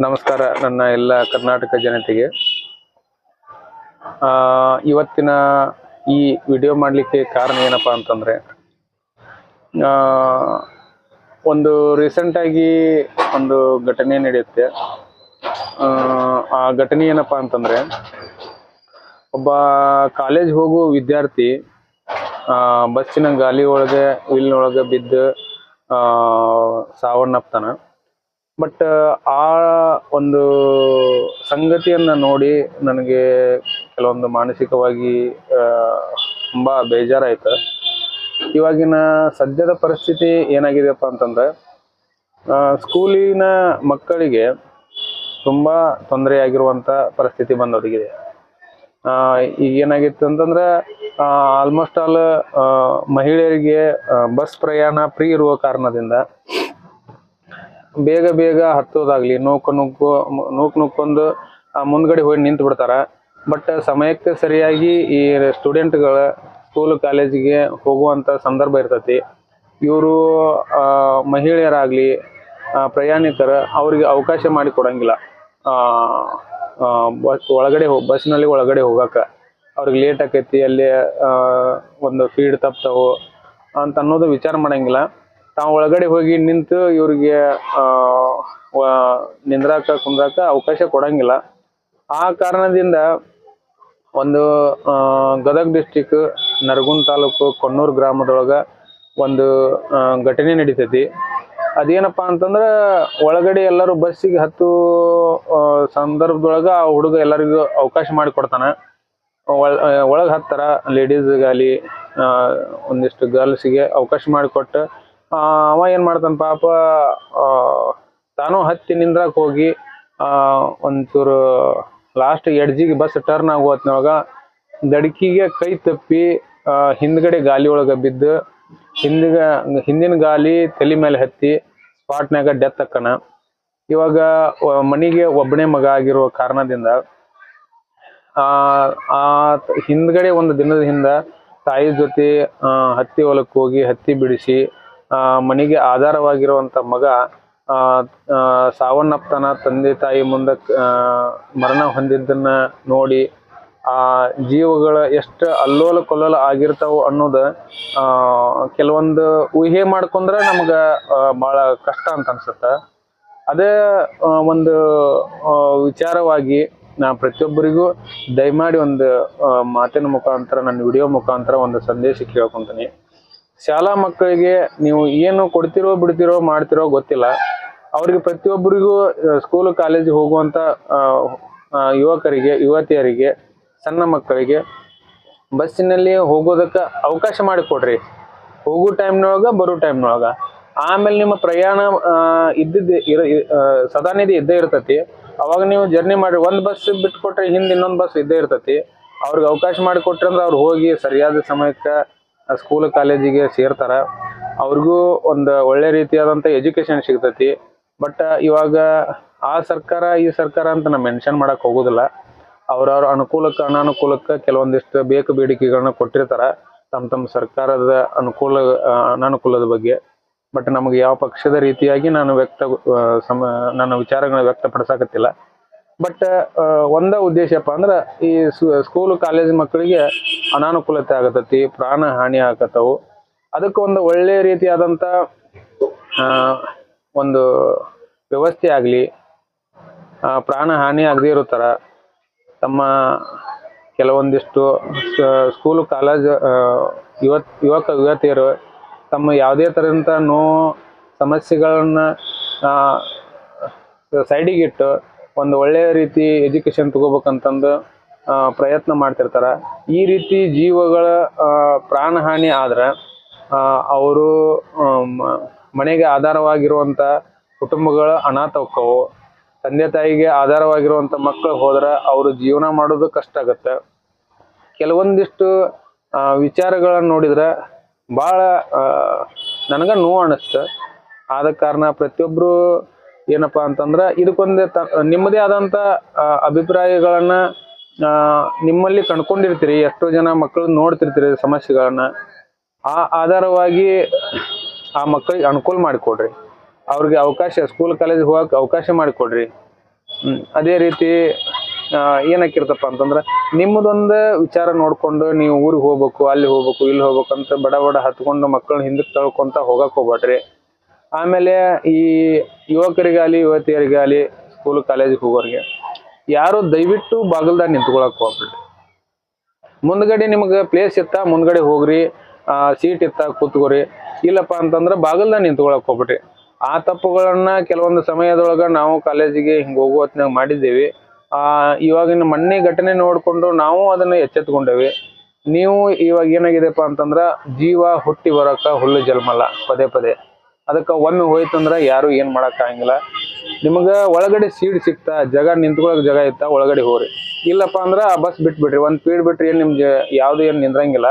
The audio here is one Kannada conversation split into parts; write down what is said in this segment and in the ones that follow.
ನಮಸ್ಕಾರ ನನ್ನ ಎಲ್ಲ ಕರ್ನಾಟಕ ಜನತೆಗೆ. ಇವತ್ತಿನ ಈ ವಿಡಿಯೋ ಮಾಡಲಿಕ್ಕೆ ಕಾರಣ ಏನಪ್ಪ ಅಂತಂದರೆ ಒಂದು ರೀಸೆಂಟ್ ಆಗಿ ಒಂದು ಘಟನೆ ನಡೆಯುತ್ತೆ. ಆ, ಘಟನೆ ಏನಪ್ಪ ಅಂತಂದರೆ ಒಬ್ಬ ಕಾಲೇಜ್ ಹೋಗುವ ವಿದ್ಯಾರ್ಥಿ ಬಸ್ಸಿನ ಗಾಲಿ ಒಳಗೆ ವಿಲ್ನೊಳಗೆ ಬಿದ್ದು ಸಾವನ್ನಪ್ತಾನ. ಬಟ್ ಆ ಒಂದು ಸಂಗತಿಯನ್ನ ನೋಡಿ ನನಗೆ ಕೆಲವೊಂದು ಮಾನಸಿಕವಾಗಿ ತುಂಬ ಬೇಜಾರಾಯ್ತು. ಇವಾಗಿನ ಸದ್ಯದ ಪರಿಸ್ಥಿತಿ ಏನಾಗಿದೆಯಪ್ಪ ಅಂತಂದರೆ ಸ್ಕೂಲಿನ ಮಕ್ಕಳಿಗೆ ತುಂಬಾ ತೊಂದರೆಯಾಗಿರುವಂಥ ಪರಿಸ್ಥಿತಿ ಬಂದೊದಗಿದೆ. ಆ, ಈಗ ಏನಾಗಿತ್ತು ಅಂತಂದ್ರೆ ಆಲ್ಮೋಸ್ಟ್ ಆಲ್ ಮಹಿಳೆಯರಿಗೆ ಬಸ್ ಪ್ರಯಾಣ ಫ್ರೀ ಇರುವ ಕಾರಣದಿಂದ ಬೇಗ ಬೇಗ ಹತ್ತೋದಾಗ್ಲಿ, ನೂಕು ನುಗ್ಗು ನೂಕು ನುಗ್ಗೊಂದು ಮುಂದ್ಗಡೆ ಹೋಗಿ ನಿಂತು ಬಿಡ್ತಾರ. ಬಟ್ ಸಮಯಕ್ಕೆ ಸರಿಯಾಗಿ ಈ ಸ್ಟೂಡೆಂಟ್ಗಳ ಸ್ಕೂಲ್, ಕಾಲೇಜಿಗೆ ಹೋಗುವಂತ ಸಂದರ್ಭ ಇರ್ತೈತಿ. ಇವರು ಮಹಿಳೆಯರಾಗ್ಲಿ ಪ್ರಯಾಣಿಕರ ಅವ್ರಿಗೆ ಅವಕಾಶ ಮಾಡಿ ಕೊಡಂಗಿಲ್ಲ. ಬಸ್, ಒಳಗಡೆ ಹೋ, ಬಸ್ನಲ್ಲಿ ಒಳಗಡೆ ಹೋಗಾಕ. ಅವ್ರಿಗೆ ಲೇಟ್ ಆಕೈತಿ, ಅಲ್ಲಿ ಒಂದು ಫೀಡ್ ತಪ್ತಾವು ಅಂತ ಅನ್ನೋದು ವಿಚಾರ ಮಾಡಂಗಿಲ್ಲ. ತಾವು ಒಳಗಡೆ ಹೋಗಿ ನಿಂತು ಇವ್ರಿಗೆ ನಿಂದ್ರಾಕ, ಕುಂದ್ರಾಕ ಅವಕಾಶ ಕೊಡಂಗಿಲ್ಲ. ಆ ಕಾರಣದಿಂದ ಒಂದು ಗದಗ ಡಿಸ್ಟಿಕ್ ನರಗುಂದ ತಾಲೂಕು, ಕೊಣ್ಣೂರು ಗ್ರಾಮದೊಳಗ ಒಂದು ಘಟನೆ ನಡೀತೈತಿ. ಅದೇನಪ್ಪಾ ಅಂತಂದ್ರ ಒಳಗಡೆ ಎಲ್ಲರೂ ಬಸ್ಸಿಗೆ ಹತ್ತು ಸಂದರ್ಭದೊಳಗೆ ಆ ಹುಡುಗ ಎಲ್ಲರಿಗೂ ಅವಕಾಶ ಮಾಡಿ ಒಳ ಒಳಗೆ ಹತ್ತಾರ ಲೇಡೀಸ್ಗಾಲಿ ಒಂದಿಷ್ಟು ಗರ್ಲ್ಸ್ಗೆ ಅವಕಾಶ ಮಾಡಿಕೊಟ್ಟು ಅವ ಏನ್ ಮಾಡ್ತಾನ ಪಾಪ ತಾನು ಹತ್ತಿ ನಿಂದ್ರಾಕ್ ಹೋಗಿ ಆ, ಒಂಚೂರು ಲಾಸ್ಟ್ ಎಡ್ಜಿಗೆ ಬಸ್ ಟರ್ನ್ ಆಗೋ ದಡಕಿಗೆ ಕೈ ತಪ್ಪಿ ಹಿಂದ್ಗಡೆ ಗಾಲಿ ಒಳಗ ಬಿದ್ದು ಹಿಂದಿಗ ಹಿಂದಿನ ಗಾಲಿ ತಲೆ ಮೇಲೆ ಹತ್ತಿ ಸ್ಪಾಟ್ನಾಗ ಡೆತ್ ಅಕ್ಕನ ಇವಾಗ ಮನೆಗೆ ಒಬ್ಬನೇ ಮಗ ಆಗಿರುವ ಕಾರಣದಿಂದ ಆ ಆ ಹಿಂದ್ಗಡೆ ಒಂದು ದಿನದ ಹಿಂದ ತಾಯಿ ಜೊತೆ ಹತ್ತಿ ಹೊಲಕ್ಕೆ ಹೋಗಿ ಹತ್ತಿ ಬಿಡಿಸಿ ಮನೆಗೆ ಆಧಾರವಾಗಿರುವಂತ ಮಗ ಆ, ಆ, ಸಾವನ್ನಪ್ತಾನ ತಂದೆ ತಾಯಿ ಮುಂದೆ ಮರಣ ಹೊಂದಿದ್ದನ್ನ ನೋಡಿ ಆ ಜೀವಗಳ ಎಷ್ಟು ಅಲ್ಲೋಲ ಕೊಲ್ಲೋಲ ಆಗಿರ್ತಾವ ಅನ್ನೋದು ಆ, ಕೆಲವೊಂದು ಊಹೆ ಮಾಡ್ಕೊಂಡ್ರೆ ನಮ್ಗ ಭಾಳ ಕಷ್ಟ ಅಂತ ಅನ್ಸುತ್ತೆ. ಅದೇ ಆ, ಒಂದು ಆ, ವಿಚಾರವಾಗಿ ನಾ ಪ್ರತಿಯೊಬ್ಬರಿಗೂ ದಯಮಾಡಿ ಒಂದು ಮಾತಿನ ಮುಖಾಂತರ ನನ್ನ ವಿಡಿಯೋ ಮುಖಾಂತರ ಒಂದು ಸಂದೇಶ ಕೇಳ್ಕೊಂತೀನಿ. ಶಾಲಾ ಮಕ್ಕಳಿಗೆ ನೀವು ಏನು ಕೊಡ್ತಿರೋ ಬಿಡ್ತಿರೋ ಮಾಡ್ತಿರೋ ಗೊತ್ತಿಲ್ಲ. ಅವ್ರಿಗೆ ಪ್ರತಿಯೊಬ್ಬರಿಗೂ ಸ್ಕೂಲ್ ಕಾಲೇಜ್ ಹೋಗುವಂತ ಯುವಕರಿಗೆ, ಯುವತಿಯರಿಗೆ, ಸಣ್ಣ ಮಕ್ಕಳಿಗೆ ಬಸ್ಸಿನಲ್ಲಿ ಹೋಗೋದಕ್ಕೆ ಅವಕಾಶ ಮಾಡಿಕೊಡ್ರಿ. ಹೋಗೋ ಟೈಮ್ನೊಳಗ ಬರೋ ಟೈಮ್ನೊಳಗ ಆಮೇಲೆ ನಿಮ್ಮ ಪ್ರಯಾಣ ಇದ್ದಿದ್ದ ಇ- ಸದಾನಿಧಿ ಇದ್ದೇ ಇರ್ತತಿ. ಅವಾಗ ನೀವು ಜರ್ನಿ ಮಾಡಿ, ಒಂದು ಬಸ್ ಬಿಟ್ಕೊಟ್ರೆ ಹಿಂದೆ ಇನ್ನೊಂದು ಬಸ್ ಇದ್ದೇ ಇರ್ತತಿ. ಅವ್ರಿಗೆ ಅವಕಾಶ ಮಾಡಿಕೊಟ್ರೆ ಅಂದ್ರೆ ಅವ್ರು ಹೋಗಿ ಸರಿಯಾದ ಸಮಯಕ್ಕೆ ಸ್ಕೂಲ್ ಕಾಲೇಜಿಗೆ ಸೇರ್ತಾರ. ಅವ್ರಿಗೂ ಒಂದು ಒಳ್ಳೆ ರೀತಿಯಾದಂಥ ಎಜುಕೇಶನ್ ಸಿಗ್ತೈತಿ. ಬಟ್ ಇವಾಗ ಆ ಸರ್ಕಾರ, ಈ ಸರ್ಕಾರ ಅಂತ ನಾ ಮೆನ್ಷನ್ ಮಾಡಕ್ ಹೋಗೋದಿಲ್ಲ. ಅವ್ರವ್ರ ಅನುಕೂಲಕ್ಕೆ, ಅನಾನುಕೂಲಕ್ಕೆ ಕೆಲವೊಂದಿಷ್ಟು ಬೇಕು ಬೇಡಿಕೆಗಳನ್ನ ಕೊಟ್ಟಿರ್ತಾರ. ತಮ್ಮ ತಮ್ಮ ಸರ್ಕಾರದ ಅನುಕೂಲ ಅನಾನುಕೂಲದ ಬಗ್ಗೆ. ಬಟ್ ನಮಗೆ ಯಾವ ಪಕ್ಷದ ರೀತಿಯಾಗಿ ನಾನು ವ್ಯಕ್ತ ಸಮ, ನನ್ನ ವಿಚಾರಗಳನ್ನ ವ್ಯಕ್ತಪಡಿಸಕತ್ತಿಲ್ಲ. ಬಟ್ ಒಂದ ಉದ್ದೇಶಪ್ಪ ಅಂದ್ರ ಈ ಸ್ಕೂಲ್ ಕಾಲೇಜ್ ಮಕ್ಕಳಿಗೆ ಅನಾನುಕೂಲತೆ ಆಗತೈತಿ, ಪ್ರಾಣ ಹಾನಿ ಆಗತ್ತವು ಅದಕ್ಕೆ ಒಂದು ಒಳ್ಳೆ ರೀತಿಯಾದಂತ ಒಂದು ವ್ಯವಸ್ಥೆ ಆಗಲಿ ಪ್ರಾಣ ಹಾನಿ ಆಗದೆ ಇರೋ ತರ ತಮ್ಮ ಕೆಲವೊಂದಿಷ್ಟು ಸ್ಕೂಲ್ ಕಾಲೇಜ್ ಯುವ ಯುವಕ, ಯುವತಿಯರು ತಮ್ಮ ಯಾವುದೇ ಥರದಂಥ ನೋವು ಸಮಸ್ಯೆಗಳನ್ನ ಸೈಡಿಗೆ ಇಟ್ಟು ಒಂದು ಒಳ್ಳೆಯ ರೀತಿ ಎಜುಕೇಶನ್ ತಗೋಬೇಕಂತಂದು ಪ್ರಯತ್ನ ಮಾಡ್ತಿರ್ತಾರೆ. ಈ ರೀತಿ ಜೀವಗಳ ಪ್ರಾಣಹಾನಿ ಆದ್ರೆ ಅವರು ಮನೆಗೆ ಆಧಾರವಾಗಿರುವಂಥ ಕುಟುಂಬಗಳ ಅನಾಥ ಹೊಕ್ಕವು ತಂದೆ ತಾಯಿಗೆ ಆಧಾರವಾಗಿರುವಂಥ ಮಕ್ಕಳು ಹೋದ್ರೆ ಅವರು ಜೀವನ ಮಾಡೋದು ಕಷ್ಟ ಆಗುತ್ತೆ. ಕೆಲವೊಂದಿಷ್ಟು ವಿಚಾರಗಳನ್ನು ನೋಡಿದ್ರೆ ಭಾಳ ನನಗೆ ನೋವು ಅನ್ನಿಸ್ತು ಆದ ಕಾರಣ ಪ್ರತಿಯೊಬ್ರು ಏನಪ್ಪಾ ಅಂತಂದ್ರ ಇದಕ್ಕೊಂದು ತ- ನಿಮ್ಮದೇ ಆದಂತ ಅಭಿಪ್ರಾಯಗಳನ್ನ ನಿಮ್ಮಲ್ಲಿ ಕಂಡ್ಕೊಂಡಿರ್ತೀರಿ, ಎಷ್ಟೋ ಜನ ಮಕ್ಕಳು ನೋಡ್ತಿರ್ತೀರಿ ಸಮಸ್ಯೆಗಳನ್ನ, ಆ ಆಧಾರವಾಗಿ ಆ ಮಕ್ಕಳಿಗೆ ಅನುಕೂಲ ಮಾಡಿಕೊಡ್ರಿ ಅವ್ರಿಗೆ ಅವಕಾಶ ಸ್ಕೂಲ್ ಕಾಲೇಜ್ ಹೋಗಕ್ಕೆ ಅವಕಾಶ ಮಾಡಿಕೊಡ್ರಿ. ಅದೇ ರೀತಿ ಏನಾಕಿರ್ತಪ್ಪ ಅಂತಂದ್ರೆ, ನಿಮ್ಮದೊಂದು ವಿಚಾರ ನೋಡ್ಕೊಂಡು ನೀವು ಊರಿಗೆ ಹೋಗ್ಬೇಕು, ಅಲ್ಲಿ ಹೋಗ್ಬೇಕು, ಇಲ್ಲಿ ಹೋಗ್ಬೇಕು ಅಂತ ಬಡ ಬಡ ಹತ್ಕೊಂಡು ಮಕ್ಕಳನ್ನ ಹಿಂದಕ್ಕೆ ತಳ್ಕೊಂತ ಹೋಗಕ್ಕೆ ಹೋಗ್ಬೇಡ್ರಿ ಆಮೇಲೆ ಈ ಯುವಕರಿಗಾಲಿ ಯುವತಿಯರಿಗಾಲಿ ಸ್ಕೂಲ್ ಕಾಲೇಜಿಗೆ ಹೋಗೋರಿಗೆ ಯಾರು ದಯವಿಟ್ಟು ಬಾಗಲ್ದಾಗ ನಿಂತ್ಕೊಳಕ್ ಹೋಗ್ಬಿಡ್ರಿ. ಮುಂದ್ಗಡೆ ನಿಮ್ಗೆ ಪ್ಲೇಸ್ ಇತ್ತ, ಮುಂದ್ಗಡೆ ಹೋಗ್ರಿ ಸೀಟ್ ಇತ್ತ, ಕೂತ್ಕೋರಿ. ಇಲ್ಲಪ್ಪ ಅಂತಂದ್ರೆ ಬಾಗಲ್ದಾಗ ನಿಂತ್ಕೊಳಕ್ ಹೋಗ್ಬಿಟ್ರಿ ಆ ತಪ್ಪುಗಳನ್ನ ಕೆಲವೊಂದು ಸಮಯದೊಳಗ ನಾವು ಕಾಲೇಜಿಗೆ ಹಿಂಗೆ ಹೋಗೋ ಮಾಡಿದ್ದೇವೆ. ಆ, ಇವಾಗಿನ ಮೊನ್ನೆ ಘಟನೆ ನೋಡ್ಕೊಂಡು ನಾವು ಅದನ್ನ ಎಚ್ಚೆತ್ಕೊಂಡೇವಿ. ನೀವು ಇವಾಗ ಏನಾಗಿದೆಪ್ಪ ಅಂತಂದ್ರ ಜೀವ ಹುಟ್ಟಿ ಬರಕ ಹುಲ್ಲು ಜಲ್ಮಲ್ಲ, ಪದೇ ಪದೇ. ಅದಕ್ಕೆ ಒಮ್ಮೆ ಹೋಯ್ತಂದ್ರ ಯಾರು ಏನ್ ಮಾಡಕ್ ಆಗಂಗಿಲ್ಲ. ನಿಮಗ ಒಳಗಡೆ ಸೀಟ್ ಸಿಕ್ತಾ, ಜಾಗ ನಿಂತ್ಕೊಳಕ್ ಜಾಗ ಇತ್ತ, ಒಳಗಡೆ ಹೋಗ್ರಿ. ಇಲ್ಲಪ್ಪ ಅಂದ್ರೆ ಆ ಬಸ್ ಬಿಟ್ಬಿಡ್ರಿ. ಒಂದ್ ಪೀಡ್ ಬಿಟ್ರಿ ಏನ್ ನಿಮ್ಗೆ ಯಾವುದು ಏನು ನಿಂದ್ರಂಗಿಲ್ಲ.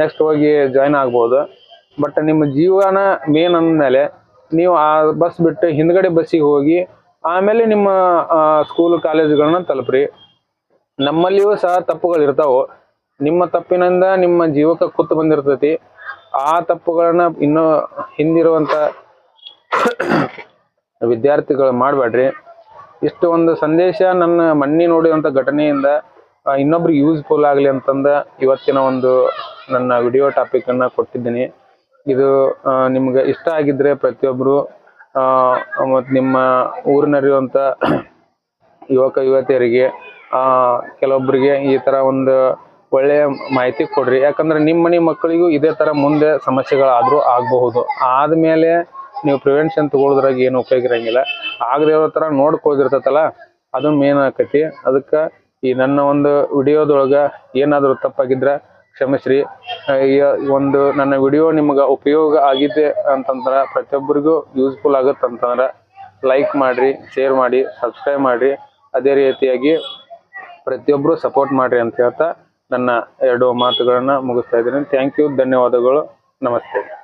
ನೆಕ್ಸ್ಟ್ ಹೋಗಿ ಜಾಯ್ನ್ ಆಗ್ಬೋದು. ಬಟ್ ನಿಮ್ಮ ಜೀವನ ಮೇನ್ ಅಂದ್ಮೇಲೆ ನೀವು ಆ ಬಸ್ ಬಿಟ್ಟು ಹಿಂದ್ಗಡೆ ಬಸ್ಸಿಗೆ ಹೋಗಿ, ಆಮೇಲೆ ನಿಮ್ಮ ಸ್ಕೂಲ್ ಕಾಲೇಜುಗಳನ್ನ ತಲುಪ್ರಿ. ನಮ್ಮಲ್ಲಿಯೂ ಸಹ ತಪ್ಪುಗಳು ಇರ್ತಾವು ನಿಮ್ಮ ತಪ್ಪಿನಿಂದ ನಿಮ್ಮ ಜೀವಕ್ಕೆ ಕುತ್ತು ಬಂದಿರ್ತೈತಿ. ಆ ತಪ್ಪುಗಳನ್ನ ಇನ್ನೂ ಹಿಂದಿರುವಂತ ವಿದ್ಯಾರ್ಥಿಗಳು ಮಾಡಬೇಡ್ರಿ. ಇಷ್ಟು ಒಂದು ಸಂದೇಶ ನನ್ನ ಮಣ್ಣಿ ನೋಡಿದಂಥ ಘಟನೆಯಿಂದ ಇನ್ನೊಬ್ರಿಗೆ ಯೂಸ್ಫುಲ್ ಆಗಲಿ ಅಂತಂದ ಇವತ್ತಿನ ಒಂದು ನನ್ನ ವಿಡಿಯೋ ಟಾಪಿಕ್ ಅನ್ನ ಕೊಟ್ಟಿದ್ದೀನಿ. ಇದು ನಿಮ್ಗೆ ಇಷ್ಟ ಆಗಿದ್ರೆ ಪ್ರತಿಯೊಬ್ಬರು ಮತ್ತು ನಿಮ್ಮ ಊರಿನಲ್ಲಿರುವಂಥ ಯುವಕ, ಯುವತಿಯರಿಗೆ ಕೆಲವೊಬ್ಬರಿಗೆ ಈ ತರ ಒಂದು ಒಳ್ಳೆಯ ಮಾಹಿತಿ ಕೊಡ್ರಿ. ಯಾಕಂದ್ರೆ ನಿಮ್ಮ ಮನೆ ಮಕ್ಕಳಿಗೂ ಇದೇ ತರ ಮುಂದೆ ಸಮಸ್ಯೆಗಳಾದ್ರೂ ಆಗಬಹುದು. ಆದ್ಮೇಲೆ ನೀವು ಪ್ರಿವೆನ್ಷನ್ ತಗೊಳ್ಳೋದ್ರಾಗ ಏನು ಉಪಯೋಗ ಇರಂಗಿಲ್ಲ. ಆಗದೆ ಇರೋ ತರ ನೋಡ್ಕೋದಿರ್ತೈತಲ್ಲ ಅದು ಮೇನ್ ಆಕತಿ. ಅದಕ್ಕೆ ಈ ನನ್ನ ಒಂದು ವಿಡಿಯೋದೊಳಗ ಏನಾದರೂ ತಪ್ಪಾಗಿದ್ರೆ ಕ್ಷಮಿಸ್ರಿ. ಒಂದು ನನ್ನ ವಿಡಿಯೋ ನಿಮ್ಗೆ ಉಪಯೋಗ ಆಗಿದೆ ಅಂತಂದ್ರೆ ಪ್ರತಿಯೊಬ್ಬರಿಗೂ ಯೂಸ್ಫುಲ್ ಆಗುತ್ತೆ ಅಂತಂದ್ರೆ ಲೈಕ್ ಮಾಡ್ರಿ ಶೇರ್ ಮಾಡಿ ಸಬ್ಸ್ಕ್ರೈಬ್ ಮಾಡ್ರಿ. ಅದೇ ರೀತಿಯಾಗಿ ಪ್ರತಿಯೊಬ್ಬರು ಸಪೋರ್ಟ್ ಮಾಡ್ರಿ ಅಂತ ಹೇಳ್ತಾ ನನ್ನ ಎರಡು ಮಾತುಗಳನ್ನ ಮುಗಿಸ್ತಾ ಇದ್ದೀನಿ. ಥ್ಯಾಂಕ್ ಯು ಧನ್ಯವಾದಗಳು. ನಮಸ್ತೆ.